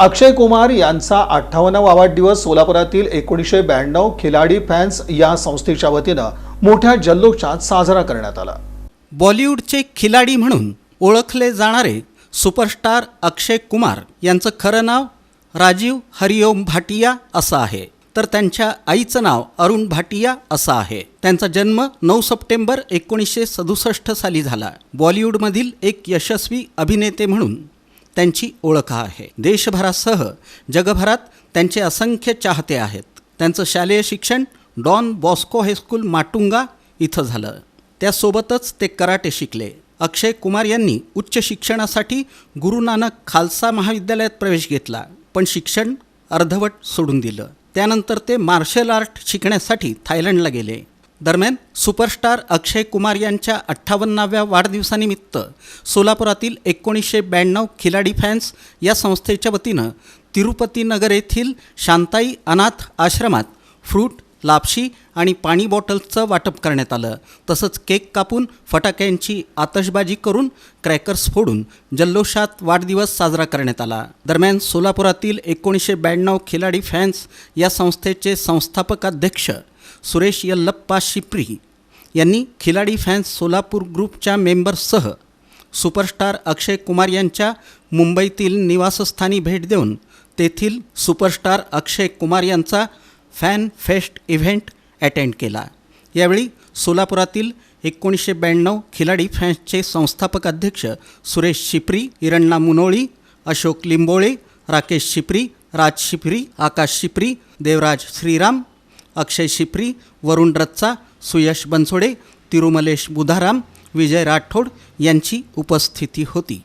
अक्षय कुमार यांचा अठ्ठावन्नावा वाढदिवस सोलापुरातील एकोणीसशे ब्याण्णव खिलाडी फॅन्स या संस्थेच्या वतीनं मोठ्या जल्लोषात साजरा करण्यात आला. बॉलिवूडचे खिलाडी म्हणून ओळखले जाणारे सुपरस्टार अक्षय कुमार यांचं खरं नाव राजीव हरिओम भाटिया असं आहे. तर त्यांच्या आईचं नाव अरुण भाटिया असं आहे. त्यांचा जन्म नऊ सप्टेंबर एकोणीसशे सदुसष्ट साली झाला. बॉलिवूडमधील एक यशस्वी अभिनेते म्हणून त्यांची ओळख आहे. देशभरासह जगभरात त्यांचे असंख्य चाहते आहेत. त्यांचं शालेय शिक्षण डॉन बॉस्को हायस्कूल माटुंगा इथं झालं. त्यासोबतच ते कराटे शिकले. अक्षय कुमार यांनी उच्च शिक्षणासाठी गुरु नानक खालसा महाविद्यालयात प्रवेश घेतला पण शिक्षण अर्धवट सोडून दिलं. त्यानंतर ते मार्शल आर्ट शिकण्यासाठी थायलंडला गेले. दरम्यान सुपरस्टार अक्षय कुमार यांच्या अठ्ठावन्नाव्या वाढदिवसानिमित्त सोलापुरातील एकोणीसशे ब्याण्णव खिलाडी फॅन्स या संस्थेच्या वतीनं तिरुपती नगर येथील शांताई अनाथ आश्रमात फ्रूट लापशी आणि पाणी बॉटल्सचं वाटप करण्यात आलं. तसंच केक कापून फटाक्यांची आतषबाजी करून क्रॅकर्स फोडून जल्लोषात वाढदिवस साजरा करण्यात आला. दरम्यान सोलापुरातील एकोणीसशे ब्याण्णव खिलाडी फॅन्स या संस्थेचे संस्थापक अध्यक्ष सुरेश यल्लप्पा शिप्री यांनी खिलाडी फॅन्स सोलापूर ग्रुपच्या मेंबर्ससह सुपरस्टार अक्षय कुमार यांच्या मुंबईतील निवासस्थानी भेट देऊन तेथील सुपरस्टार अक्षय कुमार यांचा फॅन फेस्ट इव्हेंट अटेंड केला. यावेळी सोलापुरातील एकोणीसशे ब्याण्णव खिलाडी फॅन्सचे संस्थापक अध्यक्ष सुरेश शिपरी इरण्णा मुनोळी अशोक लिंबोळे राकेश शिपरी राज शिपरी आकाश शिपरी देवराज श्रीराम अक्षय शिपरी वरुण रच्चा सुयश बनसोडे तिरुमलेश बुधाराम विजय राठोड यांची उपस्थिती होती.